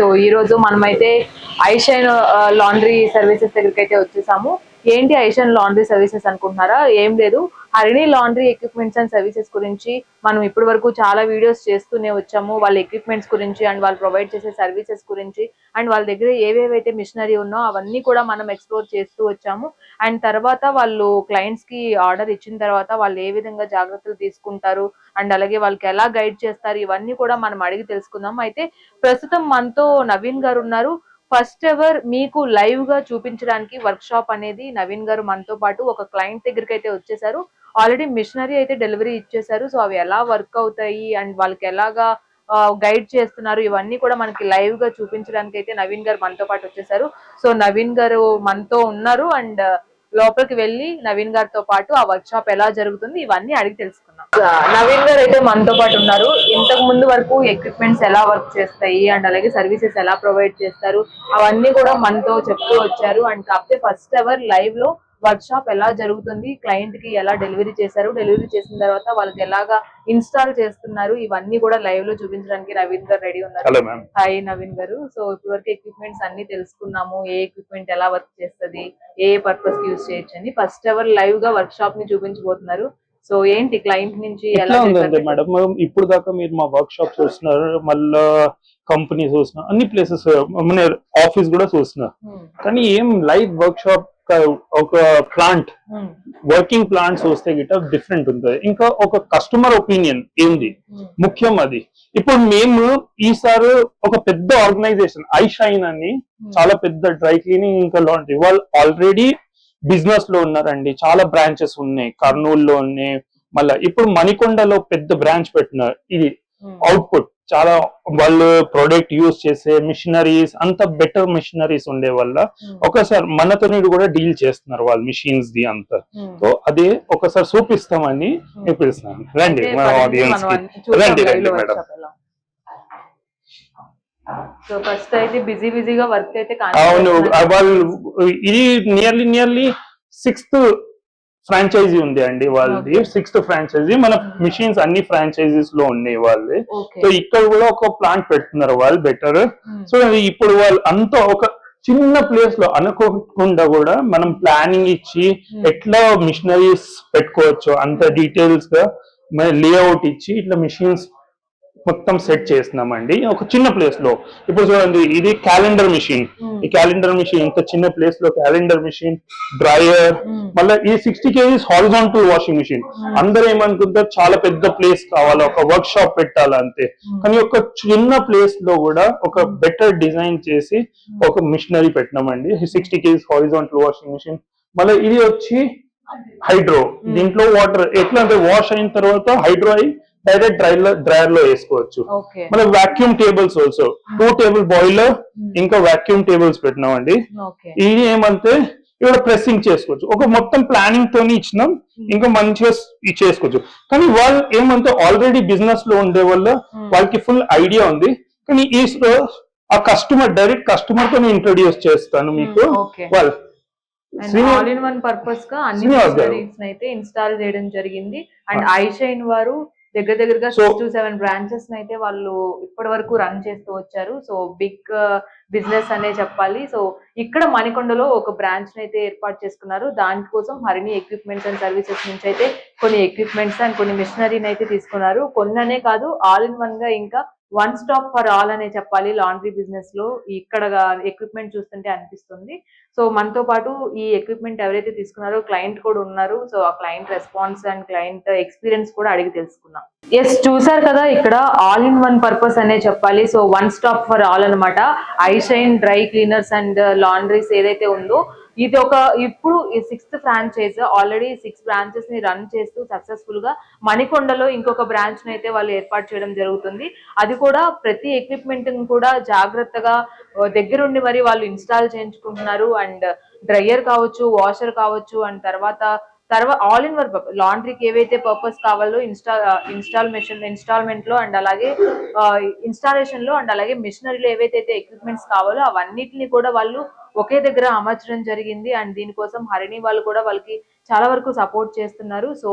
So ఈ రోజు మనమైతే ఐషైన్ లాండ్రీ సర్వీసెస్ దగ్గరికి అయితే వచ్చేసాము. ఏంటి ఐషన్ లాండ్రీ సర్వీసెస్ అనుకుంటున్నారా? ఏం లేదు. Harini laundry equipments and services గురించి మనం ఇప్పటి వరకు చాలా వీడియోస్ చేస్తూనే వచ్చాము. వాళ్ళ ఎక్విప్మెంట్స్ గురించి అండ్ వాళ్ళు ప్రొవైడ్ చేసే సర్వీసెస్ గురించి అండ్ వాళ్ళ దగ్గర ఏవేవైతే మిషనరీ ఉన్నో అవన్నీ కూడా మనం ఎక్స్ప్లోర్ చేస్తూ వచ్చాము. అండ్ తర్వాత వాళ్ళు క్లయింట్స్కి ఆర్డర్ ఇచ్చిన తర్వాత వాళ్ళు ఏ విధంగా జాగ్రత్తలు తీసుకుంటారు అండ్ అలాగే వాళ్ళకి ఎలా గైడ్ చేస్తారు? ఇవన్నీ కూడా మనం అడిగి తెలుసుకుందాం. అయితే ప్రస్తుతం మనతో నవీన్ గారు ఉన్నారు. ఫస్ట్ ఎవర్ మీకు లైవ్గా చూపించడానికి వర్క్ షాప్ అనేది నవీన్ గారు మనతో పాటు ఒక క్లయింట్ దగ్గరికి అయితే వచ్చేసారు. ఆల్రెడీ మిషనరీ అయితే డెలివరీ ఇచ్చేసారు. సో అవి ఎలా వర్క్ అవుతాయి అండ్ వాళ్ళకి ఎలాగా గైడ్ చేస్తున్నారు ఇవన్నీ కూడా మనకి లైవ్గా చూపించడానికి అయితే నవీన్ గారు మనతో పాటు వచ్చేసారు. సో నవీన్ గారు మనతో ఉన్నారు అండ్ లోపలికి వెళ్ళి నవీన్ గారితో పాటు ఆ వర్క్ షాప్ ఎలా జరుగుతుంది ఇవన్నీ అడిగి తెలుసుకున్నాం నవీన్ గారు అయితే మనతో పాటు ఉన్నారు. ఇంతకు ముందు వరకు ఎక్విప్మెంట్స్ ఎలా వర్క్ చేస్తాయి అండ్ అలాగే సర్వీసెస్ ఎలా ప్రొవైడ్ చేస్తారు అవన్నీ కూడా మనతో చెప్తూ వచ్చారు. అండ్ కాకపోతే ఫస్ట్ ఎవర్ లైవ్లో వర్క్ షాప్ ఎలా జరుగుతుంది క్లయింట్కి ఎలా డెలివరీ చేశారు డెలివరీ చేసిన తర్వాత వాళ్ళకి ఎలాగా ఇన్స్టాల్ చేస్తున్నారు ఇవన్నీ కూడా లైవ్లో చూపించడానికి నవీన్ గారు రెడీ ఉన్నారు. హాయ్ నవీన్ గారు. సో ఇప్పటి వరకు ఎక్విప్మెంట్స్ అన్ని తెలుసుకున్నాము ఏ ఎక్విప్మెంట్ ఎలా వర్క్ చేస్తది ఏ పర్పస్కి యూస్ చేయొచ్చు అని ఫస్ట్ ఎవర్ లైవ్గా వర్క్ షాప్ని చూపించబోతున్నారు. సో ఏంటి క్లయింట్ నుంచి ఎలా ఉందండి? మేడం ఇప్పుడు దాకా మీరు మా వర్క్ షాప్ చూస్తున్నారు మళ్ళా కంపెనీ చూస్తున్నారు అన్ని ప్లేసెస్ మన ఆఫీస్ కూడా చూస్తున్నారు. Hmm, కానీ ఏం లైవ్ వర్క్ షాప్ ఒక ప్లాంట్ hmm, వర్కింగ్ ప్లాంట్ చూస్తే గిట్ట డిఫరెంట్ ఉంటుంది. ఇంకా ఒక కస్టమర్ ఒపీనియన్ ఏంది? Hmm, ముఖ్యం అది. ఇప్పుడు మేము ఈసారి ఒక పెద్ద ఆర్గనైజేషన్ ఐ షైన్ అని hmm. చాలా పెద్ద డ్రై క్లీనింగ్ ఇంకా లాండ్రీ వాళ్ళు ఆల్రెడీ బిజినెస్లో ఉన్నారండి. చాలా బ్రాంచెస్ ఉన్నాయి. కర్నూలులో ఉన్నాయి. మళ్ళా ఇప్పుడు మణికొండలో పెద్ద బ్రాంచ్ పెట్టినారు. ఇది Hmm, అవుట్పుట్ చాలా వాళ్ళు ప్రొడక్ట్ యూస్ చేసే మిషనరీస్ అంత బెటర్ మిషనరీస్ ఉండే వల్ల hmm, ఒకసారి మనతో కూడా డీల్ చేస్తున్నారు వాళ్ళు మిషన్స్ ది అంతా hmm. సో అదే ఒకసారి చూపిస్తామని చూపిస్తున్నాను రండి అయితే మన పదండి, ఆడియన్స్ మనం కి రండి రండి మేడం workshop ఎలా. సో ఫస్ట్ అయితే బిజీ బిజీగా వర్క్ అయితే అవును. వాళ్ళు ఇది నియర్లీ నియర్లీ సిక్స్త్ ఫ్రాంచైజీ ఉంది అండి వాళ్ళది. Sixth franchisee. మన మిషన్స్ అన్ని ఫ్రాంచైజీస్లో ఉన్నాయి వాళ్ళది. సో ఇక్కడ కూడా ఒక ప్లాంట్ పెడుతున్నారు వాళ్ళు బెటర్. సో ఇప్పుడు వాళ్ళు అంత ఒక చిన్న ప్లేస్లో అనుకోకుండా కూడా మనం ప్లానింగ్ ఇచ్చి. ఎట్లా మిషనరీస్ పెట్టుకోవచ్చు అంత డీటెయిల్స్గా లేఅవుట్ ఇచ్చి ఇట్లా మిషన్స్ మొత్తం సెట్ చేస్తున్నామండి. ఒక చిన్న ప్లేస్లో. ఇప్పుడు చూడండి ఇది క్యాలెండర్ మిషన్ Hmm. ఈ క్యాలెండర్ మిషన్ ఇంత చిన్న ప్లేస్లో క్యాలెండర్ మిషన్ డ్రైయర్ Hmm. మళ్ళీ ఈ sixty KGs horizontal washing machine Hmm. అందరూ ఏమనుకుంటారు? చాలా పెద్ద ప్లేస్ కావాలి ఒక వర్క్ షాప్ పెట్టాలి అంతే Hmm. కానీ ఒక చిన్న ప్లేస్లో కూడా ఒక బెటర్ డిజైన్ చేసి ఒక machinery పెట్టినామండి. Sixty KGs horizontal washing machine మళ్ళీ ఇది వచ్చి హైడ్రో దీంట్లో వాటర్ ఎట్లా అంటే వాష్ అయిన తర్వాత హైడ్రో అయి డైరెక్ట్ డ్రైర్ డ్రైయర్లో వేసుకోవచ్చు. మళ్ళీ vacuum tables also two table boiler ఇంకా వాక్యూమ్ టేబుల్స్ పెట్టినామండి. ఇది ఏమంటే ఇక్కడ ప్రెస్సింగ్ చేసుకోవచ్చు. ఒక మొత్తం ప్లానింగ్ తోని ఇచ్చినాం ఇంకా మంచిగా ఇది చేసుకోవచ్చు. కానీ వాళ్ళు ఏమంటే ఆల్రెడీ బిజినెస్లో ఉండే వల్ల Hmm. వాళ్ళకి ఫుల్ ఐడియా ఉంది. కానీ ఈ ఆ కస్టమర్ డైరెక్ట్ కస్టమర్తో ఇంట్రొడ్యూస్ చేస్తాను మీకు. Hmm, okay. వాళ్ళు. And Srinivas- all in one పర్పస్గా అన్ని శ్రీనివాస్ గారు. మిషనరీస్ అయితే ఇన్స్టాల్ చేయడం జరిగింది. అండ్ ఐషైన్ వారు దగ్గర దగ్గరగా టు సెవెన్ బ్రాంచెస్ అయితే వాళ్ళు ఇప్పటి వరకు రన్ చేస్తూ వచ్చారు. సో బిగ్ బిజినెస్ అనే చెప్పాలి. సో ఇక్కడ మణికొండలో ఒక బ్రాంచ్ అయితే ఏర్పాటు చేసుకున్నారు. దానికోసం హరిణి ఎక్విప్మెంట్స్ అండ్ సర్వీసెస్ నుంచి అయితే కొన్ని ఎక్విప్మెంట్స్ అండ్ కొన్ని మిషనరీని అయితే తీసుకున్నారు. కొన్ననే కాదు ఆల్ ఇన్ వన్గా ఇంకా వన్ స్టాప్ ఫర్ ఆల్ అనే చెప్పాలి లాండ్రీ బిజినెస్లో. ఇక్కడ ఎక్విప్మెంట్ చూస్తుంటే అనిపిస్తుంది. సో మనతో పాటు ఈ ఎక్విప్మెంట్ ఎవరైతే తీసుకున్నారో క్లయింట్ కూడా ఉన్నారు. సో ఆ client response and client experience కూడా అడిగి తెలుసుకున్నాం ఎస్ చూసారు కదా ఇక్కడ ఆల్ ఇన్ వన్ పర్పస్ అనే చెప్పాలి. So one stop for all అన్నమాట. IShine dry cleaners and laundries ఏదైతే ఉందో ఇది ఒక ఇప్పుడు ఈ సిక్స్త్ ఫ్రాంచైజ్ ఆల్రెడీ సిక్స్ బ్రాంచెస్ని రన్ చేస్తూ సక్సెస్ఫుల్గా మణికొండలో ఇంకొక బ్రాంచ్ని అయితే వాళ్ళు ఏర్పాటు చేయడం జరుగుతుంది. అది కూడా ప్రతి ఎక్విప్మెంట్ కూడా జాగ్రత్తగా దగ్గరుండి మరి వాళ్ళు ఇన్స్టాల్ చేయించుకుంటున్నారు. అండ్ డ్రయర్ కావచ్చు వాషర్ కావచ్చు అండ్ తర్వాత తర్వాత ఆల్ ఇన్ వన్ లాండ్రీకి ఏవైతే పర్పస్ కావాలో ఇన్స్టా ఇన్స్టాల్మేషన్ ఇన్స్టాల్మెంట్లో అండ్ అలాగే ఇన్స్టాలేషన్లో అండ్ అలాగే మిషనరీలో ఏవైతే ఎక్విప్మెంట్స్ కావాలో అవన్నిటిని కూడా వాళ్ళు ఒకే దగ్గర అమర్చడం జరిగింది. అండ్ దీనికోసం హరిణి వాళ్ళు కూడా వాళ్ళకి చాలా వరకు సపోర్ట్ చేస్తున్నారు. సో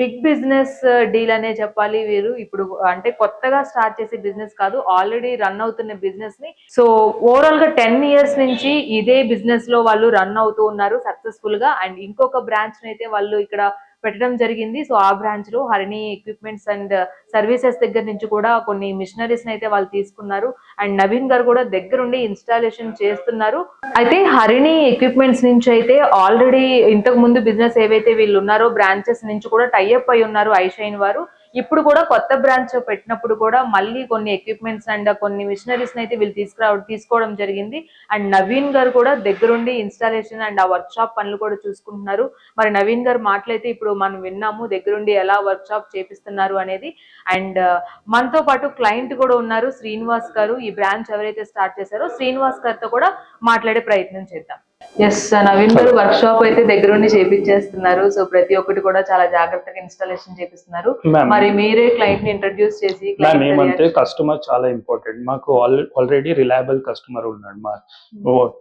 బిగ్ బిజినెస్ డీల్ అనే చెప్పాలి వీరు. ఇప్పుడు అంటే కొత్తగా స్టార్ట్ చేసే బిజినెస్ కాదు ఆల్రెడీ రన్ అవుతున్న బిజినెస్ని. సో ఓవరాల్గా టెన్ ఇయర్స్ నుంచి ఇదే బిజినెస్లో వాళ్ళు రన్ అవుతూ ఉన్నారు సక్సెస్ఫుల్గా అండ్ ఇంకొక బ్రాంచ్ అయితే వాళ్ళు ఇక్కడ పెట్టడం జరిగింది. సో ఆ బ్రాంచ్లో హరిణి ఎక్విప్మెంట్స్ అండ్ సర్వీసెస్ దగ్గర నుంచి కూడా కొన్ని మిషనరీస్ అయితే వాళ్ళు తీసుకున్నారు. అండ్ నవీన్ గారు కూడా దగ్గరుండి ఇన్స్టాలేషన్ చేస్తున్నారు. అయితే హరిణి ఎక్విప్మెంట్స్ నుంచి అయితే ఆల్రెడీ ఇంతకు ముందు బిజినెస్ ఏవైతే వీళ్ళు ఉన్నారో బ్రాంచెస్ నుంచి కూడా టైఅప్ అయి ఉన్నారు ఐషైన్ వారు. ఇప్పుడు కూడా కొత్త బ్రాంచ్ పెట్టినప్పుడు కూడా మళ్ళీ కొన్ని ఎక్విప్మెంట్స్ అండ్ కొన్ని మిషనరీస్ అయితే వీళ్ళు తీసుకురావ తీసుకోవడం జరిగింది. అండ్ నవీన్ గారు కూడా దగ్గరుండి ఇన్స్టాలేషన్ అండ్ ఆ వర్క్ షాప్ పనులు కూడా చూసుకుంటున్నారు. మరి నవీన్ గారు మాటలైతే ఇప్పుడు మనం విన్నాము దగ్గరుండి ఎలా వర్క్ షాప్ చేపిస్తున్నారు అనేది. అండ్ uh, మనతో పాటు క్లయింట్ కూడా ఉన్నారు శ్రీనివాస్ గారు. ఈ బ్రాంచ్ ఎవరైతే స్టార్ట్ చేశారో శ్రీనివాస్ గారితో కూడా మాట్లాడే ప్రయత్నం చేద్దాం. ఎస్ నవీన్ గారు వర్క్ షాప్ అయితే దగ్గరుండి చేపించేస్తున్నారు. సో ప్రతి ఒక్కటి కూడా చాలా జాగ్రత్తగా ఇన్స్టాలేషన్ చేపిస్తున్నారు. మరి మీరే క్లయింట్ని ఇంట్రడ్యూస్ చేసి మ్యామ్ ఏమంటే కస్టమర్ చాలా ఇంపార్టెంట్ మాకు ఆల్రెడీ రిలయబుల్ కస్టమర్ ఉన్నాడు మా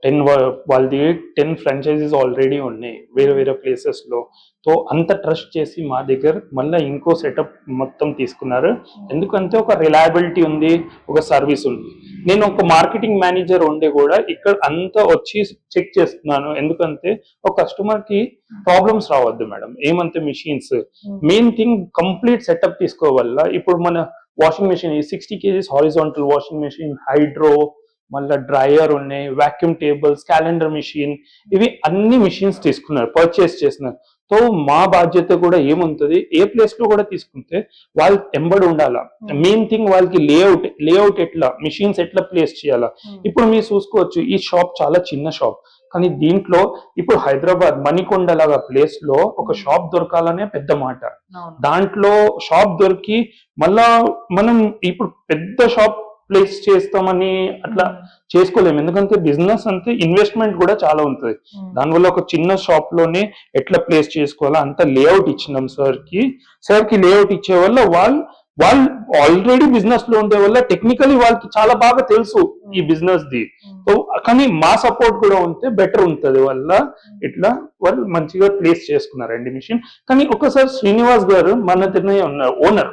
టెన్ వాళ్ళది టెన్ ఫ్రాంచైజీస్ ఆల్రెడీ ఉన్నాయి. వేరే వేరే ప్లేసెస్లో. సో అంత ట్రస్ట్ చేసి మా దగ్గర మళ్ళీ ఇంకో సెటప్ మొత్తం తీసుకున్నారు. ఎందుకంటే ఒక రిలయబిలిటీ ఉంది ఒక సర్వీస్ ఉంది. నేను ఒక మార్కెటింగ్ మేనేజర్ ఉండే కూడా ఇక్కడ అంతా వచ్చి చెక్ చేస్తున్నాను. ఎందుకంటే ఒక కస్టమర్కి ప్రాబ్లమ్స్ రావద్దు మేడం. ఏమంటే machines. Main thing complete setup తీసుకోవల్ల ఇప్పుడు మన washing machine sixty KGs horizontal washing machine hydro మళ్ళీ డ్రైయర్ ఉన్నాయి వాక్యూమ్ టేబుల్స్ క్యాలెండర్ మిషన్ ఇవి అన్ని మిషన్స్ తీసుకున్నారు పర్చేస్ చేస్తున్నారు. సో మా బాధ్యత కూడా ఏముంటది? ఏ ప్లేస్లో కూడా తీసుకుంటే వాళ్ళు ఎంబడి ఉండాలా. మెయిన్ థింగ్ వాళ్ళకి లేఅవుట్ లేఅవుట్ ఎట్లా మిషన్స్ ఎట్లా ప్లేస్ చేయాలా? ఇప్పుడు మీరు చూసుకోవచ్చు ఈ షాప్ చాలా చిన్న షాప్ కానీ దీంట్లో ఇప్పుడు హైదరాబాద్ మణికొండ లాగా ప్లేస్లో ఒక షాప్ దొరకాలనే పెద్ద మాట. దాంట్లో షాప్ దొరికి మళ్ళా మనం ఇప్పుడు పెద్ద షాప్ ప్లేస్ చేస్తామని అట్లా చేసుకోలేము. ఎందుకంటే బిజినెస్ అంటే ఇన్వెస్ట్మెంట్ కూడా చాలా ఉంటుంది. ఉమ్. దానివల్ల ఒక చిన్న షాప్లోనే ఎట్లా ప్లేస్ చేసుకోవాలో? అంత లేఅవుట్ ఇచ్చినాం సార్కి సార్కి లేఅవుట్ ఇచ్చే వల్ల వాళ్ళు వాళ్ళు ఆల్రెడీ బిజినెస్లో ఉండే వల్ల టెక్నికలీ వాళ్ళకి చాలా బాగా తెలుసు ఈ బిజినెస్ ది. ఉమ్. సో కానీ మా సపోర్ట్ కూడా ఉంటే బెటర్ ఉంటది వల్ల ఇట్లా వాళ్ళు మంచిగా ప్లేస్ చేసుకున్నారండి మిషన్ కానీ ఒకసారి శ్రీనివాస్ గారు మన తినే ఉన్నారు owner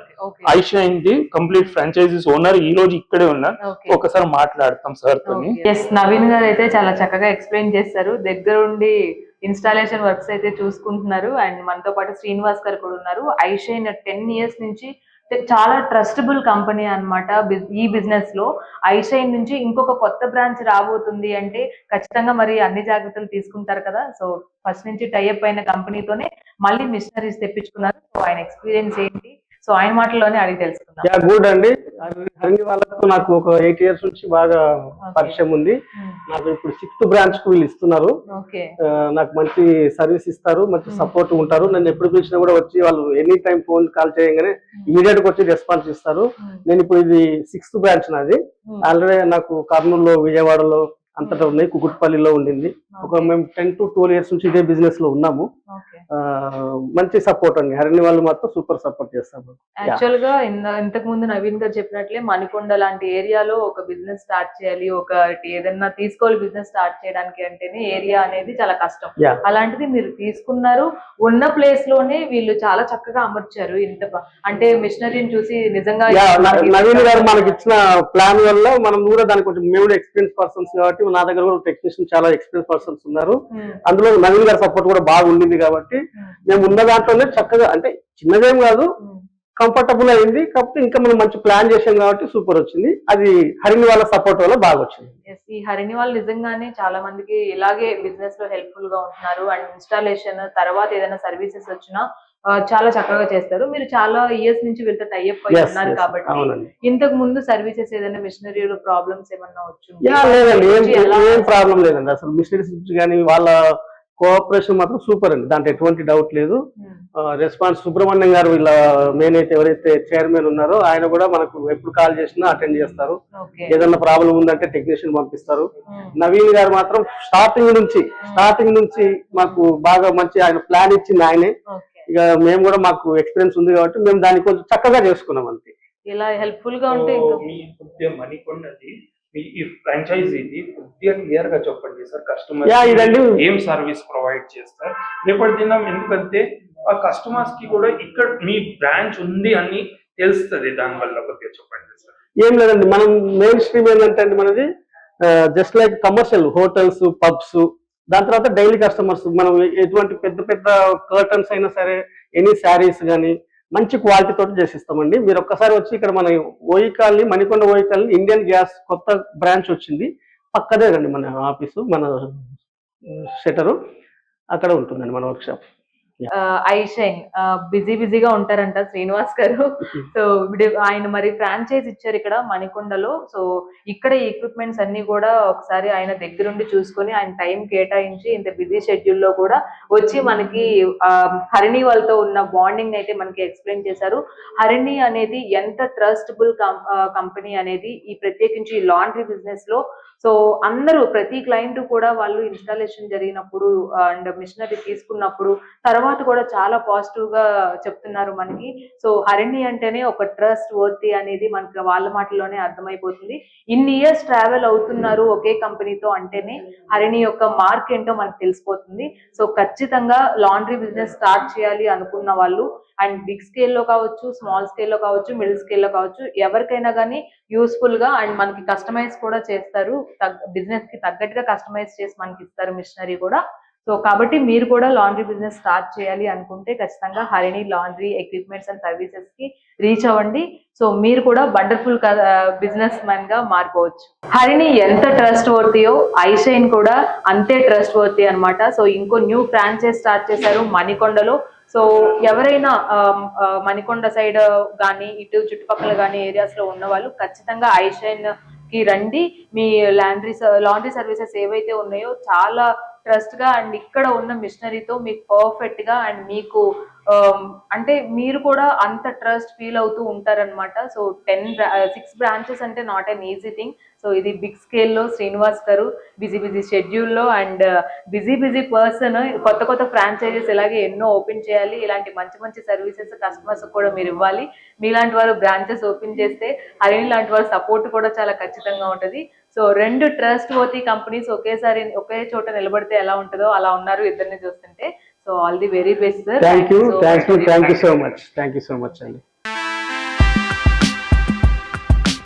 Aisha the complete franchisees owner ఈ రోజు ఇక్కడే ఉన్నారు. ఒకసారి మాట్లాడతాం సార్ తోని ఎస్ నవీన్ గారు అయితే చాలా చక్కగా ఎక్స్ప్లెయిన్ చేస్తారు. దగ్గరుండి ఇన్స్టాలేషన్ వర్క్స్ అయితే చూసుకుంటున్నారు. అండ్ మనతో పాటు శ్రీనివాస్ గారు కూడా ఉన్నారు. ఐషైన్ టెన్ ఇయర్స్ నుంచి చాలా ట్రస్టబుల్ కంపెనీ అన్నమాట ఈ బిజినెస్లో. ఐషైన్ నుంచి ఇంకొక కొత్త బ్రాంచ్ రాబోతుంది అంటే ఖచ్చితంగా మరి అన్ని జాగ్రత్తలు తీసుకుంటారు కదా. సో ఫస్ట్ నుంచి టైఅప్ అయిన కంపెనీతోనే మళ్ళీ మిషనరీస్ తెప్పించుకున్నారు. సో ఆయన ఎక్స్పీరియన్స్ ఏంటి? సో ఆయన మాటల్లోనే అడిగి తెలుసుకుందాం. యా గుడ్ అండి. హరి- హరిణి వాళ్ళతో నాకు ఒక ఎయిట్ ఇయర్స్ నుంచి బాగా పరిచయం ఉంది. నాకు ఇప్పుడు సిక్స్త్ బ్రాంచ్కు వీళ్ళు ఇస్తున్నారు. నాకు మంచి సర్వీస్ ఇస్తారు మంచి సపోర్ట్ ఉంటారు. నన్ను ఎప్పుడు పిలిచినా కూడా వచ్చి వాళ్ళు ఎనీ టైం ఫోన్ కాల్ చేయగానే ఇమీడియట్గా వచ్చి రెస్పాన్స్ ఇస్తారు. నేను ఇప్పుడు ఇది సిక్స్త్ బ్రాంచ్ నాది. ఆల్రెడీ నాకు కర్నూలులో విజయవాడలో అంతటా ఉన్నాయి కుకుట్పల్లిలో ఉండింది. ఒక మేము టెన్ టు ట్వెల్వ్ ఇయర్స్ నుంచి ఇదే బిజినెస్లో ఉన్నాము. మంచి సపోర్ట్ అండి. హరిణి వాళ్ళు మాత్రం సూపర్ సపోర్ట్ చేస్తారు. యాక్చువల్గా ఇంతకు ముందు నవీన్ గారు చెప్పినట్లే మణికొండ లాంటి ఏరియాలో ఒక బిజినెస్ స్టార్ట్ చేయాలి ఒక ఏదన్నా తీసుకోవాలి బిజినెస్ స్టార్ట్ చేయడానికి అంటేనే ఏరియా అనేది చాలా కష్టం. అలాంటిది మీరు తీసుకున్నారు. ఉన్న ప్లేస్లోనే వీళ్ళు చాలా చక్కగా అమర్చారు. ఇంత అంటే మిషనరీని చూసి నిజంగా నవీన్ గారు మనకి ఇచ్చిన ప్లాన్ వల్ల మనం కూడా దానికి కొంచెం మేము ఎక్స్పీరియన్స్ పర్సన్స్ కాబట్టి నా దగ్గర కూడా టెక్నీషియన్ చాలా ఎక్స్పీరియన్స్ పర్సన్స్ ఉన్నారు. అందులో నవీన్ గారి సపోర్ట్ కూడా బాగా ఉండింది కాబట్టి మేము. ఉన్న దాంట్లోనే చక్కగా అంటే చిన్నదేం కాదు. కంఫర్టబుల్ అయింది. కాకపోతే ఇంకా మనం మంచి ప్లాన్ చేసాం కాబట్టి సూపర్ వచ్చింది. అది హరిణి వాళ్ళ సపోర్ట్ వల్ల బాగా వచ్చింది. ఈ హరిణి వాళ్ళు నిజంగానే చాలా మందికి ఇలాగే బిజినెస్లో హెల్ప్ఫుల్గా ఉంటున్నారు. అండ్ ఇన్స్టాలేషన్ తర్వాత ఏదైనా సర్వీసెస్ వచ్చినా చాలా చక్కగా చేస్తారు. మీరు చాలా ఇయర్స్ నుంచి వీళ్ళతో టైఅప్ అయి ఉన్నారు కాబట్టి ఇంతకు ముందు సర్వీసెస్ ఏదైనా మిషనరీలో ప్రాబ్లమ్స్ ఏమన్నా వచ్చి లేదండి. ఏం ఏం ప్రాబ్లం లేదండి. అసలు మిషనరీస్ కానీ వాళ్ళ కోఆపరేషన్ మాత్రం సూపర్ అండి. దాంట్లో ఎటువంటి డౌట్ లేదు. రెస్పాన్స్ సుబ్రహ్మణ్యం గారు వీళ్ళ మెయిన్ అయితే ఎవరైతే చైర్మన్ ఉన్నారో ఆయన కూడా మనకు ఎప్పుడు కాల్ చేసినా అటెండ్ చేస్తారు. ఏదన్నా ప్రాబ్లం ఉందంటే టెక్నీషియన్ పంపిస్తారు. నవీన్ గారు మాత్రం స్టార్టింగ్ నుంచి స్టార్టింగ్ నుంచి మాకు బాగా మంచి ఆయన ప్లాన్ ఇచ్చింది ఆయనే. ఇక మేము కూడా మాకు ఎక్స్పీరియన్స్ ఉంది కాబట్టి మేము దాన్ని కొంచెం చక్కగా చేసుకున్నాం అంతే. ఇలా హెల్ప్ఫుల్గా ఉంటే మీ ఉద్యమం మణికొండది. ఈ- ఫ్రాంచైజీది కొద్దిగా క్లియర్గా చెప్పండి సార్ కస్టమర్ యా, ఇదండి. ఏం సర్వీస్ ప్రొవైడ్ చేస్తారు? రేపటి దినం ఎందుకంటే ఆ కస్టమర్స్కి కూడా ఇక్కడ మీ బ్రాంచ్ ఉంది అని తెలుస్తుంది దాని వల్ల కొద్దిగా చెప్పండి సార్. ఏం లేదండి మనం మెయిన్ స్ట్రీమ్ ఏంటంటే అండి మనది just like commercial hotels pubs దాని తర్వాత డైలీ కస్టమర్స్ మనం ఎటువంటి పెద్ద పెద్ద కర్టన్స్ అయినా సరే ఎనీ శారీస్ కానీ మంచి క్వాలిటీ తోటి చేసిస్తామండి. మీరు ఒక్కసారి వచ్చి ఇక్కడ మన OU colony Manikonda OU colony Indian gas కొత్త బ్రాంచ్ వచ్చింది. పక్కదే రండి మన ఆఫీసు మన uh, షటరు అక్కడ ఉంటుందండి మన వర్క్ షాప్ ఐషైన్ బిజీ బిజీగా ఉంటారంట శ్రీనివాస్ గారు. సో ఇప్పుడు ఆయన మరి ఫ్రాంచైజ్ ఇచ్చారు ఇక్కడ మణికొండలో. సో ఇక్కడ ఎక్విప్మెంట్స్ అన్ని కూడా ఒకసారి ఆయన దగ్గరుండి చూసుకొని ఆయన టైం కేటాయించి ఇంత బిజీ షెడ్యూల్లో కూడా వచ్చి మనకి ఆ, హరిణి వాళ్ళతో ఉన్న బాండింగ్ అయితే మనకి ఎక్స్ప్లెయిన్ చేశారు. హరిణి అనేది ఎంత ట్రస్టబుల్ కంపెనీ అనేది ఈ ప్రత్యేకించి ఈ లాండ్రీ బిజినెస్లో సో అందరూ ప్రతి క్లయింట్ కూడా వాళ్ళు ఇన్స్టాలేషన్ జరిగినప్పుడు అండ్ మిషనరీ తీసుకున్నప్పుడు తర్వాత కూడా చాలా పాజిటివ్గా చెప్తున్నారు మనకి. సో హరిణి అంటేనే ఒక ట్రస్ట్ వర్తి అనేది మనకి వాళ్ళ మాటల్లోనే అర్థమైపోతుంది. ఇన్ని ఇయర్స్ ట్రావెల్ అవుతున్నారు ఒకే కంపెనీతో అంటేనే హరిణి యొక్క మార్క్ ఏంటో మనకు తెలిసిపోతుంది. సో ఖచ్చితంగా లాండ్రీ బిజినెస్ స్టార్ట్ చేయాలి అనుకున్న వాళ్ళు అండ్ బిగ్ స్కేల్లో కావచ్చు స్మాల్ స్కేల్లో కావచ్చు మిడిల్ స్కేల్లో కావచ్చు ఎవరికైనా కానీ యూస్ఫుల్గా అండ్ మనకి కస్టమైజ్ కూడా చేస్తారు. బిజినెస్కి తగ్గట్టుగా కస్టమైజ్ చేసి మనకి ఇస్తారు మిషనరీ కూడా. సో కాబట్టి మీరు కూడా లాండ్రీ బిజినెస్ స్టార్ట్ చేయాలి అనుకుంటే ఖచ్చితంగా హరిణి లాండ్రీ ఎక్విప్మెంట్స్ అండ్ సర్వీసెస్కి రీచ్ అవ్వండి. సో మీరు కూడా వండర్ఫుల్ బిజినెస్ మ్యాన్గా మారిపోవచ్చు. హరిణి ఎంత ట్రస్ట్ వర్తియో ఐషైన్ కూడా అంతే ట్రస్ట్ వర్తి అనమాట సో ఇంకో న్యూ ఫ్రాంచైజ్ స్టార్ట్ చేశారు మణికొండలో. సో ఎవరైనా మణికొండ సైడ్ కానీ ఇటు చుట్టుపక్కల కానీ ఏరియాస్లో ఉన్న వాళ్ళు ఖచ్చితంగా ఐషైన్కి రండి. మీ లాండ్రీ లాండ్రీ సర్వీసెస్ ఏవైతే ఉన్నాయో చాలా ట్రస్ట్గా అండ్ ఇక్కడ ఉన్న మిషనరీతో మీకు పర్ఫెక్ట్గా అండ్ మీకు um, అంటే మీరు కూడా అంత ట్రస్ట్ ఫీల్ అవుతూ ఉంటారన్నమాట. సో టెన్ సిక్స్ బ్రాంచెస్ అంటే not an easy thing so ఇది బిగ్ స్కేల్లో శ్రీనివాస్ గారు బిజీ బిజీ షెడ్యూల్లో అండ్ బిజీ బిజీ పర్సన్ కొత్త కొత్త ఫ్రాంచైజెస్ ఇలాగే ఎన్నో ఓపెన్ చేయాలి. ఇలాంటి మంచి మంచి సర్వీసెస్ కస్టమర్స్ కూడా మీరు ఇవ్వాలి. మీలాంటి వారు బ్రాంచెస్ ఓపెన్ చేస్తే హరిణి లాంటి వారు సపోర్ట్ కూడా చాలా ఖచ్చితంగా ఉంటుంది. సో రెండు ట్రస్ట్ వర్తీ కంపెనీస్ ఒకేసారి ఒకే చోట నిలబడితే ఎలా ఉంటుందో అలా ఉన్నారు ఇద్దరిని చూస్తుంటే. So all the very best thank you thank you so much thank you so much అండి